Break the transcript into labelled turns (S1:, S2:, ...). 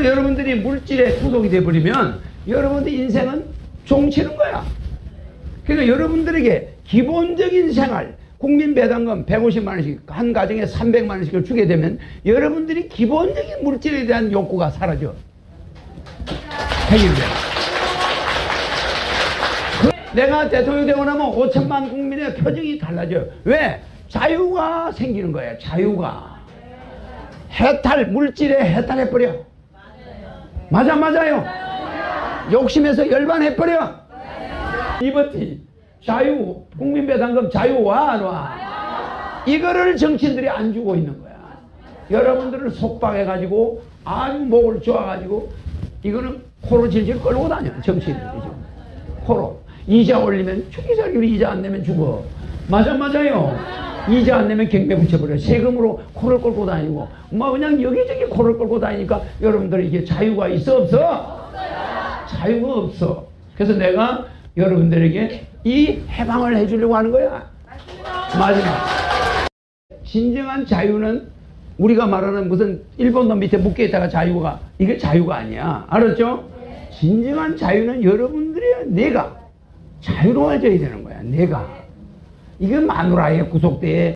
S1: 그래서 여러분들이 물질에 구속이 돼버리면 여러분들 인생은 종치는 거야. 그러니까 여러분들에게 기본적인 생활, 국민 배당금 150만 원씩 한 가정에 300만 원씩을 주게 되면 여러분들이 기본적인 물질에 대한 욕구가 사라져. 해결돼. 그 내가 대통령 되고 나면 5천만 국민의 표정이 달라져요. 왜? 자유가 생기는 거예요. 자유가. 해탈, 물질에 해탈해버려. 맞아, 맞아요. 욕심에서 열반해버려. 리버티, 자유, 국민배당금 자유 와, 안 와? 이거를 정치인들이 안 주고 있는 거야. 여러분들을 속박해가지고 아주 목을 조아가지고 이거는 코로 질질 끌고 다녀, 정치인들이 지금. 코로. 이자 올리면 초기살기로 이자 안 내면 죽어. 맞아, 맞아요. 이자 안 내면 경매 붙여버려. 세금으로 코를 끌고 다니고. 뭐 그냥 여기저기 코를 끌고 다니니까 여러분들 이게 자유가 있어, 없어? 자유가 없어. 그래서 내가 여러분들에게 이 해방을 해주려고 하는 거야. 마지막. 진정한 자유는 우리가 말하는 무슨 일본 놈 밑에 묶여 있다가 자유가 이게 자유가 아니야. 알았죠? 진정한 자유는 여러분들의 내가 자유로워져야 되는 거야. 내가. 이게 마누라의 구속대에